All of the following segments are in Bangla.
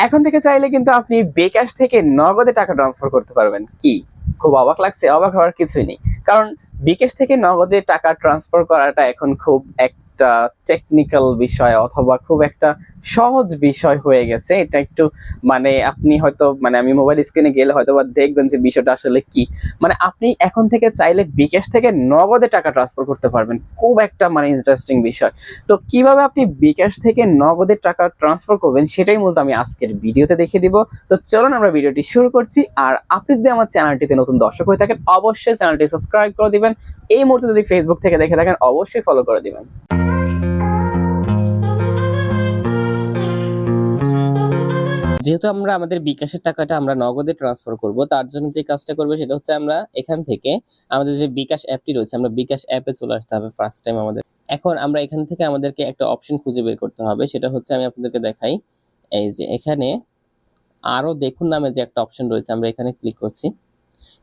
এখন থেকে চাইলে কিন্তু আপনি বিকাশ থেকে নগদে টাকা ট্রান্সফার করতে পারবেন। কি? খুব অবাক লাগছে, অবাক হওয়ার কিছুই নেই। কারণ বিকাশ থেকে নগদে টাকা ট্রান্সফার করাটা এখন খুব একটা টেকনিক্যাল বিষয় অথবা খুব একটা সহজ বিষয় হয়ে গেছে। এটা একটু মানে আপনি হয়তো মানে আমি মোবাইল স্ক্রিনে গেলে হয়তো বা দেখবেন যে বিষয়টা আসলে কি। মানে আপনি এখন থেকে চাইলে বিকাশ থেকে নগদে টাকা ট্রান্সফার করতে পারবেন। খুব একটা মানে ইন্টারেস্টিং বিষয়। তো কীভাবে আপনি বিকাশ থেকে নগদে টাকা ট্রান্সফার করবেন সেটাই মূলত আমি আজকের ভিডিওতে দেখিয়ে দিব। তো চলুন আমরা ভিডিওটি শুরু করছি। আর আপনি যদি আমার চ্যানেলটিতে নতুন দর্শক হয়ে থাকেন, অবশ্যই চ্যানেলটি সাবস্ক্রাইব করে দিবেন। এই মুহূর্তে যদি ফেসবুক থেকে দেখে থাকেন, অবশ্যই ফলো করে দিবেন। যেহেতু আমরা আমাদের বিকাশের টাকাটা আমরা নগদে ট্রান্সফার করব, তার জন্য যে কাজটা করব সেটা হচ্ছে আমরা এখান থেকে আমাদের যে বিকাশ অ্যাপটি রয়েছে, আমরা বিকাশ অ্যাপে চলে আসতে হবে ফার্স্ট টাইম আমাদের। এখন আমরা এখান থেকে আমাদেরকে একটা অপশন খুঁজে বের করতে হবে, সেটা হচ্ছে আমি আপনাদেরকে দেখাই। এই যে এখানে আরও দেখুন নামে যে একটা অপশন রয়েছে, আমরা এখানে ক্লিক করছি।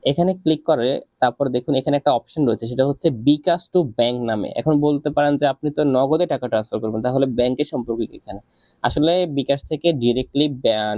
এখানে ক্লিক করে তারপর দেখুন এখানে একটা অপশন রয়েছে, সেটা হচ্ছে বিকাশ টু ব্যাংক নামে। এখন বলতে পারেন যে আপনি তো নগদে টাকা ট্রান্সফার করবেন, তাহলে ব্যাংকের সম্পর্কে এখানে? আসলে বিকাশ থেকে ডিরেক্টলি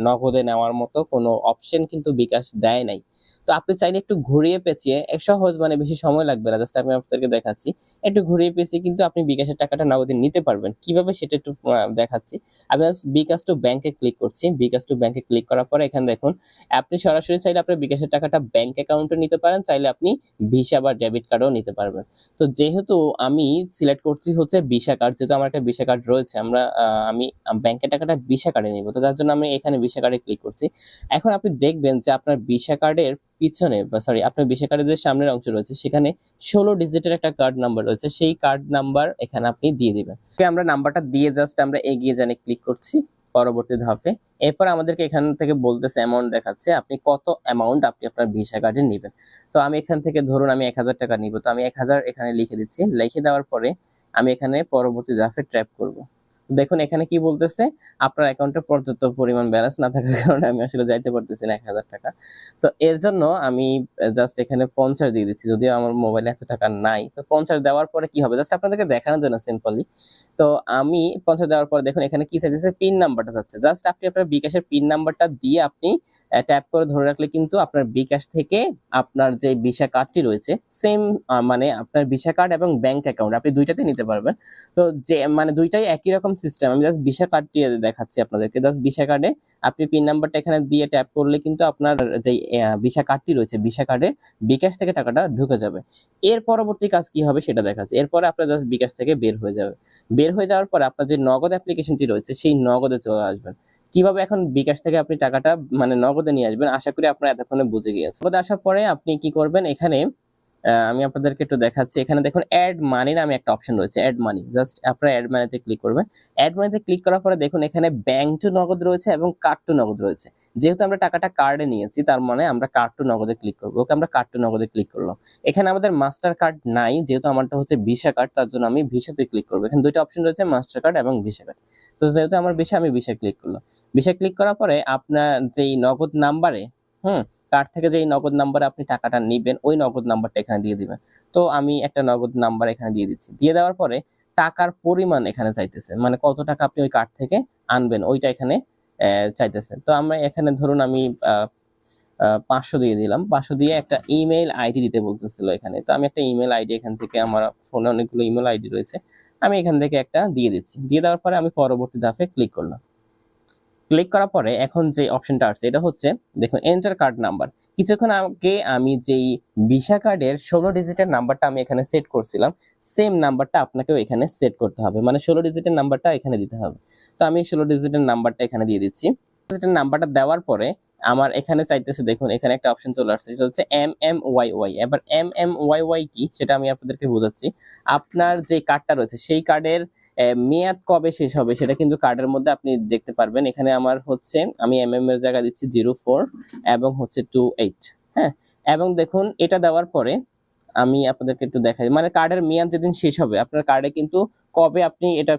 নগদে নেওয়ার মতো কোনো অপশন কিন্তু বিকাশ দেয় নাই। তো আপনি চাইলে একটু ঘুরিয়ে পেঁচিয়ে সহজ মানে বেশি সময় লাগবে না জাস্ট আমি আপনাদেরকে দেখাচ্ছি। একটু ঘুরিয়ে পেঁচিয়ে কিন্তু আপনি বিকাশের টাকাটা নগদে নিতে পারবেন। কীভাবে সেটা একটু দেখাচ্ছি। আমি বিকাশ টু ব্যাংকে ক্লিক করছি। বিকাশ টু ব্যাংকে ক্লিক করার পরে এখানে দেখুন, আপনি সরাসরি চাইলে আপনার বিকাশের টাকাটা ব্যাংক অ্যাকাউন্টে নিতে পারেন। চাইলে আপনি ভিসা বা ডেবিট কার্ডও নিতে পারবেন। তো যেহেতু আমি সিলেক্ট করছি হচ্ছে ভিসা কার্ড যেহেতু আমার একটা ভিসা কার্ড রয়েছে, আমরা আমি ব্যাংকের টাকাটা ভিসা কার্ডে নিব। তো তার জন্য আমি এখানে ভিসা কার্ডে ক্লিক করছি। এখন আপনি দেখবেন যে আপনার ভিসা কার্ডের পিছনে, বা সরি আপনার ভিসা কার্ডের যে সামনের অংশ রয়েছে, সেখানে ষোলো ডিজিটের একটা কার্ড নাম্বার রয়েছে। সেই কার্ড নাম্বার এখানে আপনি দিয়ে দিবেন। আমরা নাম্বারটা দিয়ে জাস্ট আমরা এগিয়ে জানে ক্লিক করছি। পরবর্তী ধাপে। এরপর আমাদেরকে এখান থেকে বলতেছে অ্যামাউন্ট দেখাচ্ছে, আপনি কত অ্যামাউন্ট আপনি আপনার ভিসা কার্ডে নেবেন। তো আমি এখান থেকে ধরুন আমি এক হাজার টাকা নিব, তো আমি এক হাজার এখানে লিখে দিচ্ছি। লিখে দেওয়ার পরে আমি এখানে পরবর্তী ধাপে ট্র্যাপ করব। দেখুন, এখানে কি বলতেছে? আপনার অ্যাকাউন্টে পর্যাপ্ত পরিমাণ ব্যালেন্স না থাকার কারণে আমি আসলে যাইতে পারতেছি না, এক হাজার টাকা। তো এর জন্য আমি জাস্ট এখানে পঞ্চাশ দিয়ে দিচ্ছি। যদিও আমার মোবাইলে এত টাকা নাই। তো পঞ্চাশ দেওয়ার পরে কি হবে? জাস্ট আপনাদেরকে দেখানোর জন্য সিম্পলি তো আমি পঞ্চাশ দেওয়ার পরে দেখুন, এখানে কি চাইতেছে? পিন নাম্বারটা চাচ্ছে। জাস্ট আপনি আপনার বিকাশের পিন নাম্বারটা দিয়ে আপনি ট্যাপ করে ধরে রাখলে কিন্তু আপনার বিকাশ থেকে আপনার যে ভিসা কার্ডটি রয়েছে সেম মানে আপনার ভিসা কার্ড এবং ব্যাংক অ্যাকাউন্ট আপনি দুইটাতে নিতে পারবেন। তো যে মানে দুইটাই একই রকম সিস্টেম আমি জাস্ট ভিসা কার্ডটি দেখাচ্ছি আপনাদেরকে। জাস্ট ভিসা কার্ডে আপনি পিন নাম্বারটা এখানে দিয়ে ট্যাপ করলে কিন্তু আপনার যে ভিসা কার্ডটি রয়েছে ভিসা কার্ডে বিকাশ থেকে টাকাটা ঢুকে যাবে। এর পরবর্তী কাজ কি হবে সেটা দেখাচ্ছে। এরপরে আপনার জাস্ট বিকাশ থেকে বের হয়ে যাবে। বের হয়ে যাওয়ার পরে আপনার যে নগদ অ্যাপ্লিকেশনটি রয়েছে, সেই নগদে চলে আসবেন। কীভাবে এখন বিকাশ থেকে আপনি টাকাটা মানে নগদে নিয়ে আসবেন, আশা করি আপনারা এতক্ষণে বুঝে গিয়েছেন। নগদে আসার পরে আপনি কি করবেন, এখানে আমি আপনাদেরকে একটু দেখাচ্ছি। এখানে দেখুন অ্যাড মানি নামে একটা অপশন রয়েছে অ্যাড মানি জাস্ট আপনারা অ্যাড মানিতে ক্লিক করবেন। অ্যাড মানিতে ক্লিক করার পরে দেখুন, এখানে ব্যাংক টু নগদ রয়েছে এবং কার্ড টু নগদ রয়েছে। যেহেতু আমরা টাকাটা কার্ডে নিয়েছি, তার মানে আমরা কার্ড টু নগদে ক্লিক করব। ওকে, আমরা কার্ড টু নগদে ক্লিক করলাম। এখানে আমাদের মাস্টার কার্ড নাই, যেহেতু আমারটা হচ্ছে ভিসা কার্ড তার জন্য আমি ভিসাতে ক্লিক করব। এখানে দুইটা অপশন রয়েছে মাস্টার কার্ড এবং ভিসা কার্ড তো যেহেতু আমার ভিসা আমি ভিসা ক্লিক করলাম। ভিসা ক্লিক করার পরে আপনার যেই নগদ নাম্বারে হুম কার্ড থেকে যেই নগদ নাম্বারে আপনি টাকাটা নেবেন, ওই নগদ নাম্বারটা এখানে দিয়ে দিবেন। তো আমি একটা নগদ নাম্বার এখানে দিয়ে দিচ্ছি। দিয়ে দেওয়ার পরে টাকার পরিমাণ এখানে চাইতেছে। মানে কত টাকা আপনি ওই কার্ড থেকে আনবেন, ওইটা এখানে চাইতেছে। তো আমরা এখানে ধরুন আমি পাঁচশো দিয়ে দিলাম। পাঁচশো দিয়ে একটা ইমেল আইডি দিতে বলতেছিল এখানে। তো আমি একটা ইমেল আইডি এখান থেকে, আমার ফোনে অনেকগুলো ইমেল আইডি রয়েছে। আমি এখান থেকে একটা দিয়ে দিচ্ছি। দিয়ে দেওয়ার পরে আমি পরবর্তী ধাপে ক্লিক করলাম। ক্লিক করার পরে এখন যে অপশনটা আসছে, এটা হচ্ছে, দেখুন এন্টার কার্ড নাম্বার কিছুক্ষণ আগে আমি যেই ভিসা কার্ডের ষোলো ডিজিটের নাম্বারটা আমি এখানে সেট করছিলাম সেম নাম্বারটা আপনাকেও এখানে সেট করতে হবে। মানে ষোলো ডিজিটের নাম্বারটা এখানে দিতে হবে। তো আমি ষোলো ডিজিটের নাম্বারটা এখানে দিয়ে দিচ্ছি। ডিজিটের নাম্বারটা দেওয়ার পরে আমার এখানে চাইতেছে, দেখুন, এখানে একটা অপশন চলে আসছে, সেটা হচ্ছে এম এম ওয়াই ওয়াই এবার এম এম ওয়াই ওয়াই কি, সেটা আমি আপনাদেরকে বোঝাচ্ছি। আপনার যে কার্ডটা রয়েছে, সেই কার্ডের মেয়াদ কবে শেষ হবে সেটা কিন্তু কার্ডের মধ্যে আপনি দেখতে পারবেন। এখানে আমার হচ্ছে, আমি এম এম এর জায়গা দিচ্ছি জিরো ফোর এবং হচ্ছে টু এইট হ্যাঁ? এবং দেখুন, এটা দেওয়ার পরে আমি আপনাদেরকে একটু দেখাই। মানে কার্ডের মেয়াদ যেদিন শেষ হবে, আপনার কার্ডে কিন্তু কবে আপনি এটা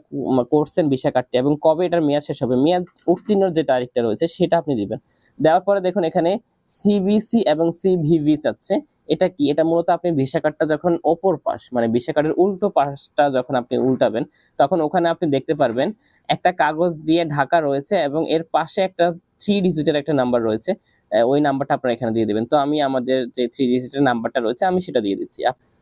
করছেন ভিসা কার্ডটি এবং কবে এটার মেয়াদ শেষ হবে, মেয়াদ উত্তীর্ণর যে তারিখটা রয়েছে সেটা আপনি দিবেন। দেওয়ার পরে দেখুন এখানে সিবিসি এবং সিভিভি চাচ্ছে এটা কি? এটা মূলত আপনি ভিসা কার্ডটা যখন ওপর পাশ মানে ভিসা কার্ডের উল্টো পাশটা যখন আপনি উল্টাবেন, তখন ওখানে আপনি দেখতে পারবেন একটা কাগজ দিয়ে ঢাকা রয়েছে এবং এর পাশে একটা থ্রি ডিজিটের একটা নাম্বার রয়েছে। ওই নাম্বারটা আপনারা এখানে দিয়ে দেবেন। তো আমি আমাদের যে থ্রি ডিজিটের নাম্বারটা রয়েছে, আমি সেটা দিয়ে দিচ্ছি।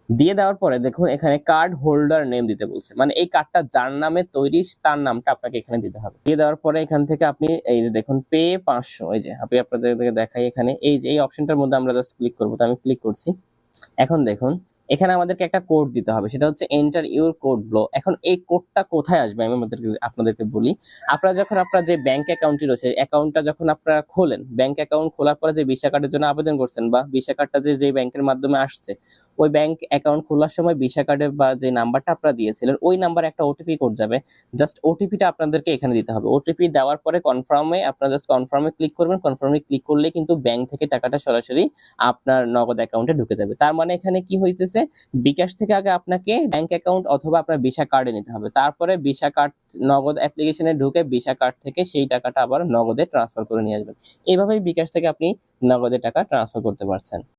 দিয়ে দেওয়ার পরে দেখুন, এখানে কার্ড হোল্ডার নেম দিতে বলছে। মানে এই কার্ডটা যার নামে তৈরি, তার নামটা আপনাকে এখানে দিতে হবে। দিয়ে দেওয়ার পরে এখান থেকে আপনি এই যে দেখুন পে পাঁচশো, এই যে আপনি আপনাদের দেখাই এখানে। এই যে, এই অপশনটার মধ্যে আমরা জাস্ট ক্লিক করব। তো আমি ক্লিক করছি। এখন দেখুন এখানে আমাদেরকে একটা কোড দিতে হবে, সেটা হচ্ছে এন্টার ইউর কোড ব্লো এখন এই কোডটা কোথায় আসবে আমি আমাদেরকে, আপনাদেরকে বলি। আপনারা যখন আপনার যে ব্যাংক অ্যাকাউন্টটি রয়েছে অ্যাকাউন্টটা যখন আপনারা খোলেন ব্যাংক অ্যাকাউন্ট খোলার পরে যে ভিসা কার্ডের জন্য আবেদন করছেন বা ভিসা কার্ডটা যে যে ব্যাংকের মাধ্যমে আসছে, ওই ব্যাংক অ্যাকাউন্ট খোলার সময় ভিসা কার্ডের বা যে নাম্বারটা আপনারা দিয়েছিলেন, ওই নাম্বারে একটা ওটিপি কোড যাবে। জাস্ট ওটিপিটা আপনাদেরকে এখানে দিতে হবে। ওটিপি দেওয়ার পরে কনফার্মে আপনারা জাস্ট কনফার্মে ক্লিক করবেন। কনফার্মে ক্লিক করলে কিন্তু ব্যাংক থেকে টাকাটা সরাসরি আপনার নগদ অ্যাকাউন্টে ঢুকে যাবে। তার মানে এখানে কি হইতেছে? বিকাশ থেকে আগে আপনাকে ব্যাংক অ্যাকাউন্ট অথবা আপনার ভিসা কার্ডে নিতে হবে। তারপরে ভিসা কার্ড নগদ অ্যাপ্লিকেশনে ঢুকে ভিসা কার্ড থেকে সেই টাকাটা আবার নগদে ট্রান্সফার করে নিয়ে আসবেন। এইভাবেই বিকাশ থেকে আপনি নগদে টাকা ট্রান্সফার করতে পারছেন।